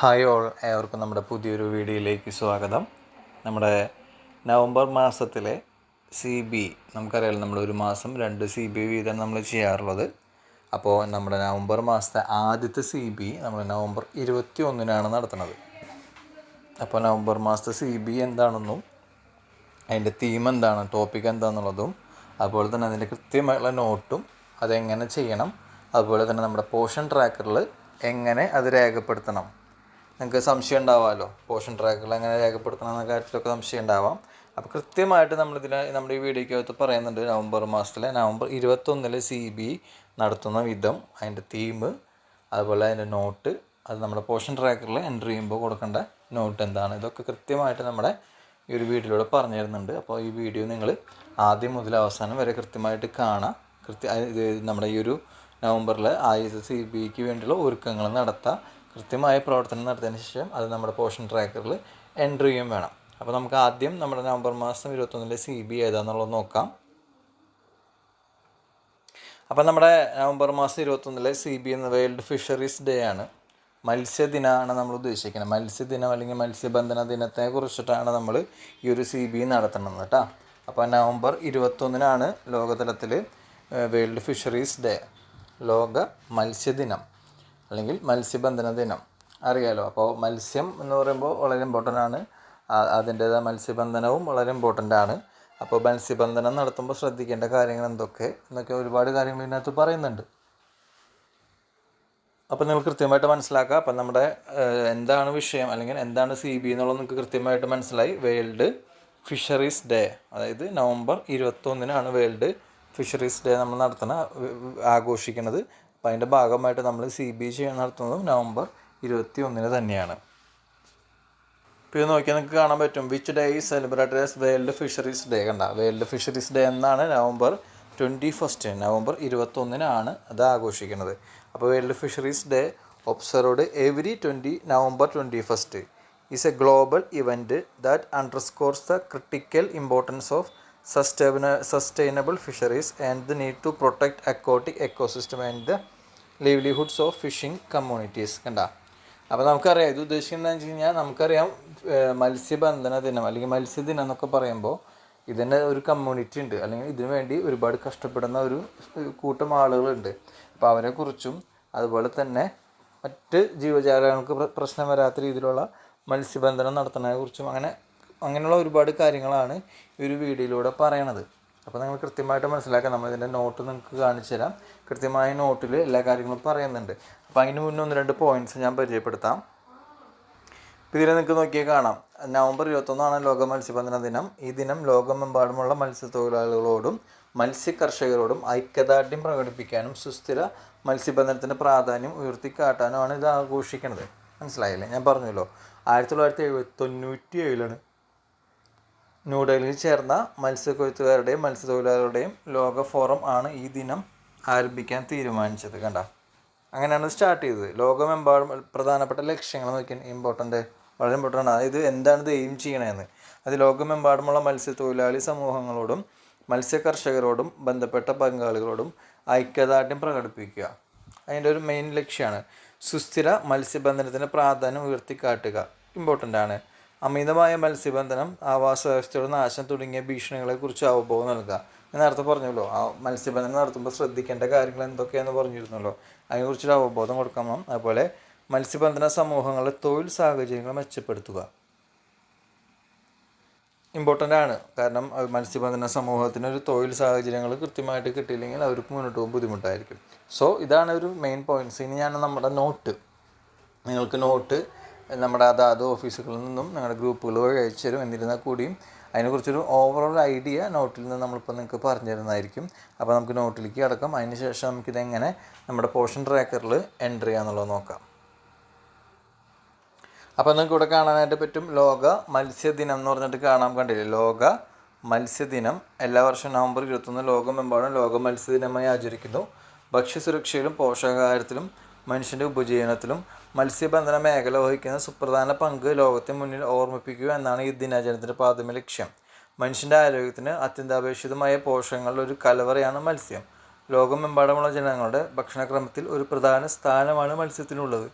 Hi all ഏവർക്കും നമ്മുടെ പുതിയൊരു വീഡിയോയിലേക്ക് സ്വാഗതം. നമ്മുടെ നവംബർ മാസത്തിലെ സി ബി നമുക്കറിയാലോ നമ്മൾ ഒരു മാസം രണ്ട് സി ബി വീതം നമ്മൾ ചെയ്യാറുള്ളത്. അപ്പോൾ നമ്മുടെ നവംബർ മാസത്തെ ആദ്യത്തെ സി ബി നമ്മൾ നവംബർ ഇരുപത്തി ഒന്നിനാണ് നടത്തുന്നത്. അപ്പോൾ നവംബർ മാസത്തെ സി ബി എന്താണെന്നും അതിന്റെ തീം എന്താണ് ടോപ്പിക് എന്താണെന്നുള്ളതും അതുപോലെ തന്നെ അതിന്റെ കൃത്യമായിട്ടുള്ള നോട്ടും അതെങ്ങനെ ചെയ്യണം അതുപോലെ തന്നെ നമ്മുടെ പോഷൻ ട്രാക്കറിൽ എങ്ങനെ അത് രേഖപ്പെടുത്തണം. നിങ്ങൾക്ക് സംശയം ഉണ്ടാവാമല്ലോ പോഷൻ ട്രാക്കുകൾ എങ്ങനെ രേഖപ്പെടുത്തണം എന്ന കാര്യത്തിലൊക്കെ സംശയം ഉണ്ടാവാം. അപ്പോൾ കൃത്യമായിട്ട് നമ്മളിതിന് നമ്മുടെ ഈ വീഡിയോയ്ക്കകത്ത് പറയുന്നുണ്ട് നവംബർ മാസത്തിലെ നവംബർ ഇരുപത്തൊന്നിലെ സി ബി നടത്തുന്ന വിധം അതിന്റെ തീം അതുപോലെ അതിന്റെ നോട്ട് അത് നമ്മുടെ പോഷൻ ട്രാക്കറിൽ എൻട്രി ചെയ്യുമ്പോൾ കൊടുക്കേണ്ട നോട്ട് എന്താണ്? ഇതൊക്കെ കൃത്യമായിട്ട് നമ്മുടെ ഈ ഒരു വീഡിയോയിലൂടെ പറഞ്ഞു തരുന്നുണ്ട്. അപ്പോൾ ഈ വീഡിയോ നിങ്ങൾ ആദ്യം മുതൽ അവസാനം വരെ കൃത്യമായിട്ട് കാണാം. കൃത്യ നമ്മുടെ ഈ ഒരു നവംബറിൽ ആയുധ സി ബിക്ക് വേണ്ടിയുള്ള ഒരുക്കങ്ങൾ നടത്താം. കൃത്യമായ പ്രവർത്തനം നടത്തിയതിന് ശേഷം അത് നമ്മുടെ പോഷൻ ട്രാക്കറിൽ എൻട്രി ചെയ്യും വേണം. അപ്പോൾ നമുക്ക് ആദ്യം നമ്മുടെ നവംബർ മാസം ഇരുപത്തൊന്നിലെ സി ബി ഏതാണെന്നുള്ളത് നോക്കാം. അപ്പോൾ നമ്മുടെ നവംബർ മാസം ഇരുപത്തൊന്നിലെ സി ബി എന്ന വേൾഡ് ഫിഷറീസ് ഡേ ആണ്. മത്സ്യദിനമാണ് നമ്മൾ ഉദ്ദേശിക്കുന്നത്. മത്സ്യദിനം അല്ലെങ്കിൽ മത്സ്യബന്ധന ദിനത്തെ കുറിച്ചിട്ടാണ് നമ്മൾ ഈ ഒരു സി ബി നടത്തുന്നത് കേട്ടോ. അപ്പോൾ നവംബർ ഇരുപത്തൊന്നിനാണ് ലോകതലത്തിൽ വേൾഡ് ഫിഷറീസ് ഡേ. ലോക മത്സ്യദിനം. അല്ലെങ്കിൽ മത്സ്യബന്ധന ദിനം. അറിയാലോ? അപ്പോൾ മത്സ്യം എന്ന് പറയുമ്പോൾ വളരെ ഇമ്പോർട്ടന്റ് ആണ്. അതിന്റേതായ മത്സ്യബന്ധനവും വളരെ ഇമ്പോർട്ടന്റ് ആണ്. അപ്പോൾ മത്സ്യബന്ധനം നടത്തുമ്പോൾ ശ്രദ്ധിക്കേണ്ട കാര്യങ്ങൾ എന്തൊക്കെ? എന്നൊക്കെ ഒരുപാട് കാര്യങ്ങൾ ഇതിനകത്ത് പറയുന്നുണ്ട്. അപ്പോൾ നിങ്ങൾ കൃത്യമായിട്ട് മനസ്സിലാക്കുക. അപ്പം നമ്മുടെ എന്താണ് വിഷയം? അല്ലെങ്കിൽ എന്താണ് സി ബി എന്നുള്ളത് നിങ്ങൾക്ക് കൃത്യമായിട്ട് മനസ്സിലായി. വേൾഡ് ഫിഷറീസ് ഡേ അതായത് നവംബർ ഇരുപത്തൊന്നിനാണ് വേൾഡ് ഫിഷറീസ് ഡേ നമ്മൾ നടത്തുന്ന ആഘോഷിക്കുന്നത്. അപ്പോൾ അതിന്റെ ഭാഗമായിട്ട് നമ്മൾ സി ബി ചെയ്യാൻ നടത്തുന്നതും നവംബർ ഇരുപത്തി ഒന്നിന് തന്നെയാണ്. ഇപ്പോൾ ഇത് നോക്കിയാൽ നിങ്ങൾക്ക് കാണാൻ പറ്റും. Which day is celebrated as world fisheries day കണ്ട വേൾഡ് ഫിഷറീസ് ഡേ എന്നാണ് നവംബർ ട്വന്റി ഫസ്റ്റ് നവംബർ ഇരുപത്തൊന്നിനാണ് അത് ആഘോഷിക്കുന്നത്. അപ്പോൾ world fisheries day observed every twenty November twenty first. Is a global event that underscores the critical importance of sustain sustainable fisheries and the need to protect aquatic ecosystem and the livelihoods of fishing communities കണ്ട? അപ്പോൾ നമുക്കറിയാം ഇത് ഉദ്ദേശിക്കുന്നത് വെച്ച് കഴിഞ്ഞാൽ നമുക്കറിയാം മത്സ്യബന്ധന ദിനം അല്ലെങ്കിൽ മത്സ്യദിനം എന്നൊക്കെ പറയുമ്പോൾ ഇതിന്റെ ഒരു കമ്മ്യൂണിറ്റി ഉണ്ട്. അല്ലെങ്കിൽ ഇതിനു വേണ്ടി ഒരുപാട് കഷ്ടപ്പെടുന്ന ഒരു കൂട്ടം ആളുകളുണ്ട്. അപ്പോൾ അവരെക്കുറിച്ചും അതുപോലെ തന്നെ മറ്റ് ജീവജാലങ്ങൾക്ക് പ്ര- പ്രശ്നം വരാത്ത രീതിയിലുള്ള മത്സ്യബന്ധനം നടത്തുന്നതിനെ കുറിച്ചും അങ്ങനെ അങ്ങനെയുള്ള ഒരുപാട് കാര്യങ്ങളാണ് ഈ ഒരു വീഡിയോയിലൂടെ പറയണത്. അപ്പോൾ നിങ്ങൾ കൃത്യമായിട്ട് മനസ്സിലാക്കാം നമ്മളിതിന്റെ നോട്ട് നിങ്ങൾക്ക് കാണിച്ചു തരാം. കൃത്യമായ നോട്ടിൽ എല്ലാ കാര്യങ്ങളും പറയുന്നുണ്ട്. അപ്പോൾ അതിന് മുന്നേ ഒന്ന് രണ്ട് പോയിന്റ്സ് ഞാൻ പരിചയപ്പെടുത്താം. ഇപ്പോൾ ഇതിൽ നിങ്ങൾക്ക് നോക്കിയാൽ കാണാം. നവംബർ ഇരുപത്തൊന്നാണ് ലോക മത്സ്യബന്ധന ദിനം. ഈ ദിനം ലോകമെമ്പാടുമുള്ള മത്സ്യത്തൊഴിലാളികളോടും മത്സ്യ കർഷകരോടും ഐക്യദാർഢ്യം പ്രകടിപ്പിക്കാനും സുസ്ഥിര മത്സ്യബന്ധനത്തിന്റെ പ്രാധാന്യം ഉയർത്തിക്കാട്ടാനുമാണ് ഇത് ആഘോഷിക്കുന്നത്. മനസ്സിലായില്ലേ? ഞാൻ പറഞ്ഞല്ലോ. ആയിരത്തി തൊള്ളായിരത്തി എഴുപത്തി തൊണ്ണൂറ്റി ഏഴിലാണ് ന്യൂഡൽഹിയിൽ ചേർന്ന മത്സ്യക്കൊയ്ത്തുകാരുടെയും മത്സ്യത്തൊഴിലാളികളുടെയും ലോക ഫോറം ആണ് ഈ ദിനം ആരംഭിക്കാൻ തീരുമാനിച്ചത്. കണ്ട? അങ്ങനെയാണ് സ്റ്റാർട്ട് ചെയ്തത്. ലോകമെമ്പാടും പ്രധാനപ്പെട്ട ലക്ഷ്യങ്ങൾ നോക്കിയാൽ ഇമ്പോർട്ടന്റ് വളരെ ഇമ്പോർട്ടന്റ് ആണ്. അതായത് എന്താണ് ഇത് എയിം ചെയ്യണമെന്ന് അത് ലോകമെമ്പാടുമുള്ള മത്സ്യത്തൊഴിലാളി സമൂഹങ്ങളോടും മത്സ്യ കർഷകരോടും ബന്ധപ്പെട്ട പങ്കാളികളോടും ഐക്യദാർഢ്യം പ്രകടിപ്പിക്കുക. അതിന്റെ ഒരു മെയിൻ ലക്ഷ്യമാണ് സുസ്ഥിര മത്സ്യബന്ധനത്തിന് പ്രാധാന്യം ഉയർത്തിക്കാട്ടുക. ഇമ്പോർട്ടന്റ് ആണ്. അമിതമായ മത്സ്യബന്ധനം ആവാസ വ്യവസ്ഥയുടെ നാശം തുടങ്ങിയ ഭീഷണികളെക്കുറിച്ച് അവബോധം നൽകുക. ഞാൻ നേരത്തെ പറഞ്ഞല്ലോ ആ മത്സ്യബന്ധനം നടത്തുമ്പോൾ ശ്രദ്ധിക്കേണ്ട കാര്യങ്ങൾ എന്തൊക്കെയാണെന്ന് പറഞ്ഞിരുന്നല്ലോ. അതിനെക്കുറിച്ചൊരു അവബോധം കൊടുക്കണം അതുപോലെ മത്സ്യബന്ധന സമൂഹങ്ങളെ തൊഴിൽ സാഹചര്യങ്ങൾ മെച്ചപ്പെടുത്തുക. ഇമ്പോർട്ടന്റ് ആണ്. കാരണം മത്സ്യബന്ധന സമൂഹത്തിന് ഒരു തൊഴിൽ സാഹചര്യങ്ങൾ കൃത്യമായിട്ട് കിട്ടിയില്ലെങ്കിൽ അവർക്ക് മുന്നോട്ട് പോകാൻ ബുദ്ധിമുട്ടായിരിക്കും. സോ ഇതാണ് ഒരു മെയിൻ പോയിന്റ്സ് ഇനി ഞാൻ നമ്മുടെ നോട്ട് നിങ്ങൾക്ക് നോട്ട് നമ്മുടെ അതാത് ഓഫീസുകളിൽ നിന്നും ഞങ്ങളുടെ ഗ്രൂപ്പുകൾ വഴി അയച്ചു തരും. എന്നിരുന്നാൽ കൂടിയും അതിനെക്കുറിച്ചൊരു ഓവറോൾ ഐഡിയ നോട്ടിൽ നിന്ന് നമ്മളിപ്പോൾ നിങ്ങൾക്ക് പറഞ്ഞു തരുന്നതായിരിക്കും. അപ്പോൾ നമുക്ക് നോട്ടിലേക്ക് കിടക്കാം. അതിന് ശേഷം നമുക്കിതെങ്ങനെ നമ്മുടെ പോർഷൻ ട്രാക്കറിൽ എന്റർ ചെയ്യാമെന്നുള്ളത് നോക്കാം. അപ്പോൾ നിങ്ങൾക്ക് ഇവിടെ കാണാനായിട്ട് പറ്റും ലോക മത്സ്യദിനം എന്ന് പറഞ്ഞിട്ട് കാണാൻ കണ്ടില്ലേ? ലോക മത്സ്യദിനം എല്ലാ വർഷവും നവംബർ ഇരുപത്തൊന്ന് ലോകമെമ്പാടും ലോക മത്സ്യദിനമായി ആചരിക്കുന്നു. ഭക്ഷ്യസുരക്ഷയിലും പോഷകാഹാരത്തിലും മനുഷ്യന്റെ ഉപജീവനത്തിലും മത്സ്യബന്ധന മേഖല വഹിക്കുന്ന സുപ്രധാന പങ്ക് ലോകത്തെ മുന്നിൽ ഓർമ്മിപ്പിക്കുക എന്നാണ് ഈ ദിനാചരണത്തിന്റെ പ്രാഥമിക ലക്ഷ്യം. മനുഷ്യന്റെ ആരോഗ്യത്തിന് അത്യന്താപേക്ഷിതമായ പോഷകങ്ങളുടെ ഒരു കലവറയാണ് മത്സ്യം. ലോകമെമ്പാടുമുള്ള ജനങ്ങളുടെ ഭക്ഷണക്രമത്തിൽ ഒരു പ്രധാന സ്ഥാനമാണ് മത്സ്യത്തിനുള്ളത്.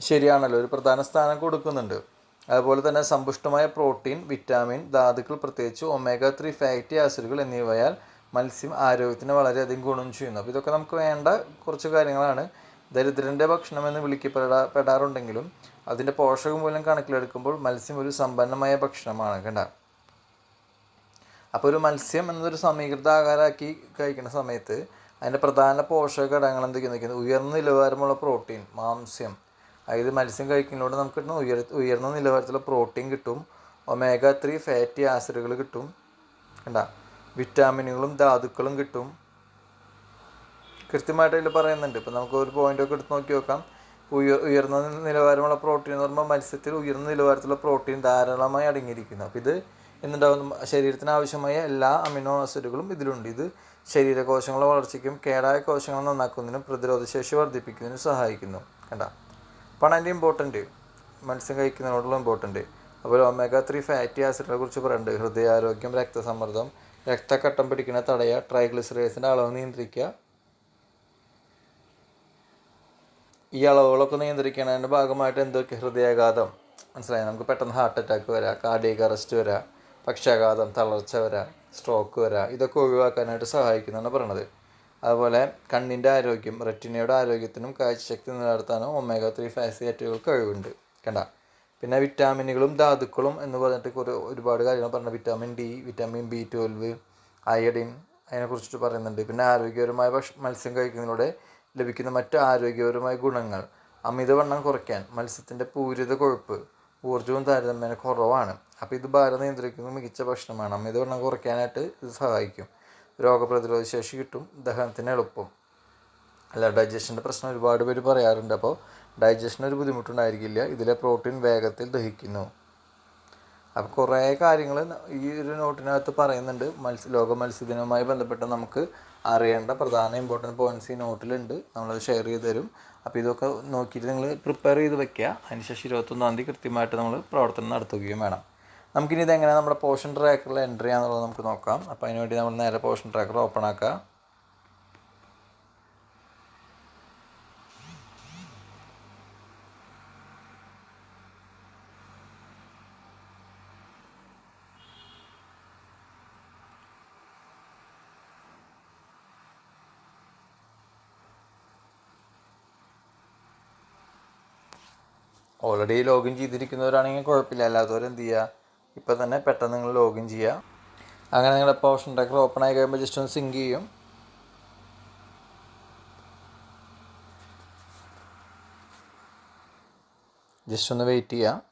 ശരിയാണല്ലോ ഒരു പ്രധാന സ്ഥാനം കൊടുക്കുന്നുണ്ട്. അതുപോലെ തന്നെ സമ്പുഷ്ടമായ പ്രോട്ടീൻ വിറ്റാമിൻ ധാതുക്കൾ പ്രത്യേകിച്ച് ഒമേഗ ത്രീ ഫാറ്റി ആസിഡുകൾ എന്നിവയാൽ മത്സ്യം ആരോഗ്യത്തിന് വളരെയധികം ഗുണം ചെയ്യുന്നു. അപ്പോൾ ഇതൊക്കെ നമുക്ക് വേണ്ട കുറച്ച് കാര്യങ്ങളാണ്. ദരിദ്രന്റെ ഭക്ഷണം എന്ന് വിളിക്കപ്പെടാ പെടാറുണ്ടെങ്കിലും അതിന്റെ പോഷകമൂല്യം കണക്കിലെടുക്കുമ്പോൾ മത്സ്യം ഒരു സമ്പന്നമായ ഭക്ഷണമാണ് കണ്ട? അപ്പോൾ ഒരു മത്സ്യം എന്നൊരു സമീകൃത ആഹാരമാക്കി കഴിക്കുന്ന സമയത്ത് അതിന്റെ പ്രധാന പോഷക ഘടകങ്ങൾ എന്തൊക്കെയാണ് ഉയർന്ന നിലവാരമുള്ള പ്രോട്ടീൻ മാംസ്യം. അതായത് മത്സ്യം കഴിക്കുന്നതിലൂടെ നമുക്ക് കിട്ടുന്ന ഉയർ ഉയർന്ന നിലവാരത്തിലുള്ള പ്രോട്ടീൻ കിട്ടും. ഒമേഗ ത്രീ ഫാറ്റി ആസിഡുകൾ കിട്ടും കണ്ട? വിറ്റാമിനുകളും ധാതുക്കളും കിട്ടും. കൃത്യമായിട്ട് അതിൽ പറയുന്നുണ്ട്. ഇപ്പം നമുക്ക് ഒരു പോയിന്റ് ഒക്കെ എടുത്ത് നോക്കി നോക്കാം. ഉയർ ഉയർന്ന നിലവാരമുള്ള പ്രോട്ടീൻ എന്ന് പറയുമ്പോൾ മത്സ്യത്തിൽ ഉയർന്ന നിലവാരത്തിലുള്ള പ്രോട്ടീൻ ധാരാളമായി അടങ്ങിയിരിക്കുന്നു. അപ്പോൾ ഇത് എന്നുണ്ടാകുന്ന ശരീരത്തിന് ആവശ്യമായ എല്ലാ അമിനോ ആസിഡുകളും ഇതിലുണ്ട്. ഇത് ശരീരകോശങ്ങളെ വളർച്ചയ്ക്കും കേടായ കോശങ്ങൾ നന്നാക്കുന്നതിനും പ്രതിരോധശേഷി വർദ്ധിപ്പിക്കുന്നതിനും സഹായിക്കുന്നു. കണ്ട? അപ്പോൾ അതിന്റെ ഇമ്പോർട്ടന്റ് മത്സ്യം കഴിക്കുന്നതിനോടുള്ള ഇമ്പോർട്ടന്റ് അപ്പോൾ ഒമേഗ ത്രീ ഫാറ്റി ആസിഡിനെ കുറിച്ച് പറയുന്നുണ്ട്. ഹൃദയാരോഗ്യം രക്തസമ്മർദ്ദം രക്തക്കട്ടം പിടിക്കുന്ന തടയുക ട്രൈഗ്ലിസറൈസിന്റെ അളവ് നിയന്ത്രിക്കുക. ഈ അളവുകളൊക്കെ നിയന്ത്രിക്കുന്നതിന്റെ ഭാഗമായിട്ട് എന്തൊക്കെ ഹൃദയാഘാതം? മനസ്സിലായി? നമുക്ക് പെട്ടെന്ന് ഹാർട്ട് അറ്റാക്ക് വരാം കാർഡിയക് അറസ്റ്റ് വരാം പക്ഷാഘാതം തളർച്ച വരാം സ്ട്രോക്ക് വരാം ഇതൊക്കെ ഒഴിവാക്കാനായിട്ട് സഹായിക്കുന്നതാണ് പറയണത്. അതുപോലെ കണ്ണിന്റെ ആരോഗ്യം റെറ്റിനയുടെ ആരോഗ്യത്തിനും കാഴ്ചശക്തി നിലനിർത്താനും ഒമേഗ ത്രീ ഫാസിയാറ്റുകൾക്ക് കഴിവുണ്ട്. കണ്ട? പിന്നെ വിറ്റാമിനുകളും ധാതുക്കളും എന്ന് പറഞ്ഞിട്ട് കുറേ ഒരുപാട് കാര്യങ്ങൾ പറഞ്ഞു vitamin D vitamin B twelve iodine അതിനെക്കുറിച്ചിട്ട് പറയുന്നുണ്ട്. പിന്നെ ആരോഗ്യപരമായ ഭക്ഷ മത്സ്യം കഴിക്കുന്നതിലൂടെ ലഭിക്കുന്ന മറ്റ് ആരോഗ്യപരമായ ഗുണങ്ങൾ. അമിതവണ്ണം കുറയ്ക്കാൻ മത്സ്യത്തിന്റെ പൂരിത കൊഴുപ്പ് ഊർജവും താരതമ്യേന കുറവാണ്. അപ്പോൾ ഇത് ഭാരം നിയന്ത്രിക്കുന്ന മികച്ച ഭക്ഷണമാണ്. അമിതവണ്ണം കുറയ്ക്കാനായിട്ട് ഇത് സഹായിക്കും. രോഗപ്രതിരോധ ശേഷി കിട്ടും. ദഹനത്തിന് എളുപ്പം. അല്ല ഡൈജഷന്റെ പ്രശ്നം ഒരുപാട് പേര് പറയാറുണ്ട്. അപ്പോൾ ഡൈജഷന് ഒരു ബുദ്ധിമുട്ടുണ്ടായിരിക്കില്ല. ഇതിലെ പ്രോട്ടീൻ വേഗത്തിൽ ദഹിക്കുന്നു. അപ്പോൾ കുറേ കാര്യങ്ങൾ ഈ ഒരു നോട്ടിനകത്ത് പറയുന്നുണ്ട്. മത്സ്യ ലോക മത്സ്യദിനവുമായി ബന്ധപ്പെട്ട് നമുക്ക് അറിയേണ്ട പ്രധാന ഇമ്പോർട്ടന്റ് പോയിന്റ്സ് ഈ നോട്ടിലുണ്ട്. നമ്മളത് ഷെയർ ചെയ്ത് തരും. അപ്പോൾ ഇതൊക്കെ നോക്കിയിട്ട് നിങ്ങൾ പ്രിപ്പയർ ചെയ്ത് വെക്കുക അതിനുശേഷം ഇരുപത്തൊന്നാം തീയതി കൃത്യമായിട്ട് നമ്മൾ പ്രവർത്തനം നടത്തുകയും വേണം. നമുക്കിനി ഇതെങ്ങനെ നമ്മുടെ പോഷൻ ട്രാക്കറിൽ എന്റർ ചെയ്യാന്നുള്ളത് നമുക്ക് നോക്കാം. അപ്പോൾ അതിനുവേണ്ടി നമ്മൾ നേരെ പോഷൻ ട്രാക്കർ ഓപ്പൺ ആക്കുക ഓൾറെഡി ലോഗിൻ ചെയ്തിരിക്കുന്നവരാണെങ്കിൽ കുഴപ്പമില്ല. അല്ലാത്തവർ എന്ത് ചെയ്യുക ഇപ്പോൾ തന്നെ പെട്ടെന്ന് നിങ്ങൾ ലോഗിൻ ചെയ്യുക അങ്ങനെ നിങ്ങളുടെ ഓപ്ഷൻ ട്രാക്കർ ഓപ്പൺ ആയി കഴിയുമ്പോൾ ജസ്റ്റ് ഒന്ന് സിങ്ക് ചെയ്യും. ജസ്റ്റ് ഒന്ന് വെയിറ്റ് ചെയ്യുക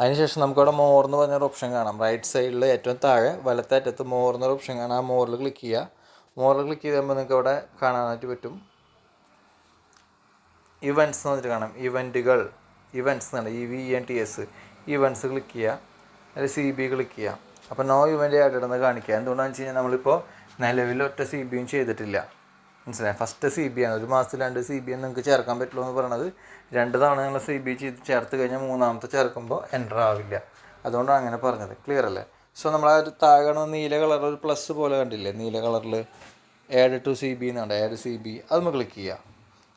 അതിനുശേഷം നമുക്കവിടെ മോർ എന്ന് പറഞ്ഞൊരു ഓപ്ഷൻ കാണാം. റൈറ്റ് സൈഡിൽ ഏറ്റവും താഴെ വലത്തെ അറ്റത്ത് മോർ എന്നൊരു ഓപ്ഷൻ കാണാം. ആ മോറിൽ ക്ലിക്ക് ചെയ്യുക മോറിൽ ക്ലിക്ക് ചെയ്ത് കഴിയുമ്പോൾ നിങ്ങൾക്ക് അവിടെ കാണാനായിട്ട് പറ്റും. ഇവന്റ്സ് എന്ന് പറഞ്ഞിട്ട് കാണാം. ഇവന്റുകൾ ഇവന്റ്സ് എന്നാണ് E V N T S events click ചെയ്യുക. അതിൽ സി ബി ക്ലിക്ക് ചെയ്യുക. അപ്പോൾ നോ ഇവന്റ് ആയിട്ട് ഇടുന്നത് കാണിക്കുക. എന്തുകൊണ്ടാണെന്ന് വെച്ച് കഴിഞ്ഞാൽ നമ്മളിപ്പോൾ നിലവിൽ ഒറ്റ സി ബിയും ചെയ്തിട്ടില്ല. മനസ്സിലായി? ഫസ്റ്റ് സി ബി ആണ്. ഒരു മാസത്തിൽ രണ്ട് സി ബി നിങ്ങൾക്ക് ചേർക്കാൻ പറ്റുള്ളൂ എന്ന് പറയണത്. രണ്ട് തവണ നിങ്ങൾ സി ബി ചെയ്ത് ചേർത്ത് കഴിഞ്ഞാൽ മൂന്നാമത്തെ ചേർക്കുമ്പോൾ എന്റർ ആവില്ല. അതുകൊണ്ടാണ് അങ്ങനെ പറഞ്ഞത്. ക്ലിയർ അല്ലേ? സോ നമ്മൾ ആ ഒരു താഴെ നീല കളർ ഒരു പ്ലസ് പോലെ കണ്ടില്ലേ? നീല കളറിൽ ഏഴ് ടു സി ബി എന്നാണ് ഏഴ് സി ബി അതൊന്ന് ക്ലിക്ക് ചെയ്യുക.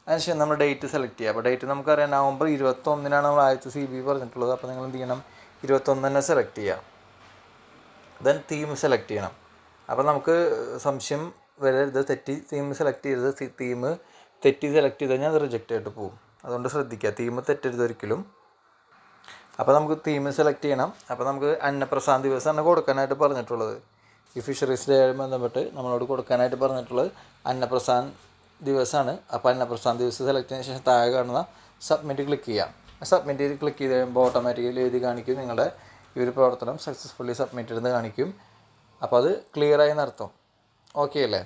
അതിനുശേഷം നമ്മൾ ഡേറ്റ് സെലക്ട് ചെയ്യുക. അപ്പോൾ ഡേറ്റ് നമുക്കറിയാം നവംബർ ഇരുപത്തൊന്നിനാണ് നമ്മൾ ആദ്യത്തെ സി ബി പറഞ്ഞിട്ടുള്ളത്. അപ്പോൾ നിങ്ങൾ എന്ത് ചെയ്യണം? ഇരുപത്തൊന്ന് തന്നെ സെലക്ട് ചെയ്യുക. ദെൻ തീം സെലക്ട് ചെയ്യണം. അപ്പോൾ നമുക്ക് സംശയം വരരുത്. തെറ്റി തീം സെലക്ട് ചെയ്തത് തീം തെറ്റി സെലക്ട് ചെയ്ത് കഴിഞ്ഞാൽ അത് റിജക്റ്റ് ആയിട്ട് പോകും. അതുകൊണ്ട് ശ്രദ്ധിക്കുക. തീം തെറ്റരുത് ഒരിക്കലും. അപ്പോൾ നമുക്ക് തീം സെലക്ട് ചെയ്യണം. അപ്പോൾ നമുക്ക് അന്നപ്രസാദ് ദിവസമാണ് കൊടുക്കാനായിട്ട് പറഞ്ഞിട്ടുള്ളത്. ഈ ഫിഷറീസ് ഡേ ആയി ബന്ധപ്പെട്ട് നമ്മളോട് കൊടുക്കാനായിട്ട് പറഞ്ഞിട്ടുള്ളത് അന്നപ്രസാദ് ദിവസമാണ്. അപ്പോൾ അന്നപ്രസാദ് ദിവസം സെലക്ട് ചെയ്ത ശേഷം താഴെ കാണുന്ന സബ്മിറ്റ് ക്ലിക്ക് ചെയ്യാം. സബ്മിറ്റ് ചെയ്ത് ക്ലിക്ക് ചെയ്ത് കഴിയുമ്പോൾ ഓട്ടോമാറ്റിക്കലി എഴുതി കാണിക്കും. നിങ്ങളുടെ ഈ ഒരു പ്രവർത്തനം സക്സസ്ഫുള്ളി സബ്മിറ്റ് എന്ന് കാണിക്കും. അപ്പോൾ അത് ക്ലിയർ ആയി നടത്തും ഓക്കെ അല്ലേ?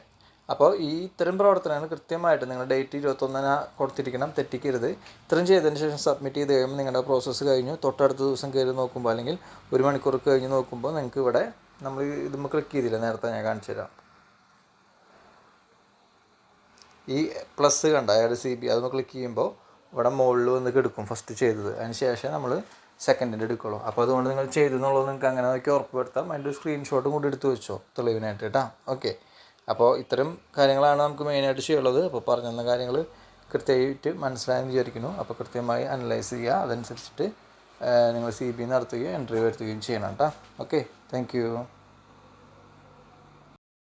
അപ്പോൾ ഈ ഇത്തരം പ്രവർത്തനങ്ങൾ കൃത്യമായിട്ട് നിങ്ങൾ ഡേറ്റ് ഇരുപത്തൊന്നിന് കൊടുത്തിരിക്കണം. തെറ്റിക്കരുത്. ഇത്രയും ചെയ്തതിന് ശേഷം സബ്മിറ്റ് ചെയ്ത് കഴിയുമ്പോൾ നിങ്ങളുടെ പ്രോസസ്സ് കഴിഞ്ഞു. തൊട്ടടുത്ത ദിവസം കയറി നോക്കുമ്പോൾ അല്ലെങ്കിൽ ഒരു മണിക്കൂർ കഴിഞ്ഞ് നോക്കുമ്പോൾ നിങ്ങൾക്ക് ഇവിടെ നമ്മൾ ഇത് ക്ലിക്ക് ചെയ്തില്ല. നേരത്തെ ഞാൻ കാണിച്ചു തരാം ഈ പ്ലസ് കണ്ട? അയാൾ സി ബി അതൊന്ന് ക്ലിക്ക് ചെയ്യുമ്പോൾ ഇവിടെ മുകളിൽ വന്ന് എടുക്കും ഫസ്റ്റ് ചെയ്തത്. അതിന് ശേഷം നമ്മൾ സെക്കൻഡിന്റെ എടുക്കുള്ളൂ. അപ്പോൾ അതുകൊണ്ട് നിങ്ങൾ ചെയ്തു എന്നുള്ളത് നിങ്ങൾക്ക് അങ്ങനെ നോക്കി ഉറപ്പ് വരുത്താം അതിന്റെ ഒരു സ്ക്രീൻഷോട്ടും കൂടി എടുത്ത് വെച്ചോ തെളിവിനായിട്ട് കേട്ടോ. ഓക്കെ അപ്പോൾ ഇത്തരം കാര്യങ്ങളാണ് നമുക്ക് മെയിനായിട്ട് ചെയ്യുള്ളത് അപ്പോൾ പറഞ്ഞ കാര്യങ്ങൾ കൃത്യമായിട്ട് മനസ്സിലായെന്ന് വിചാരിക്കുന്നു. അപ്പോൾ കൃത്യമായി അനലൈസ് ചെയ്യുക. അതനുസരിച്ചിട്ട് നിങ്ങൾ സി ബി നടത്തുകയും എൻട്രി വരുത്തുകയും ചെയ്യണം കേട്ടോ. Okay thank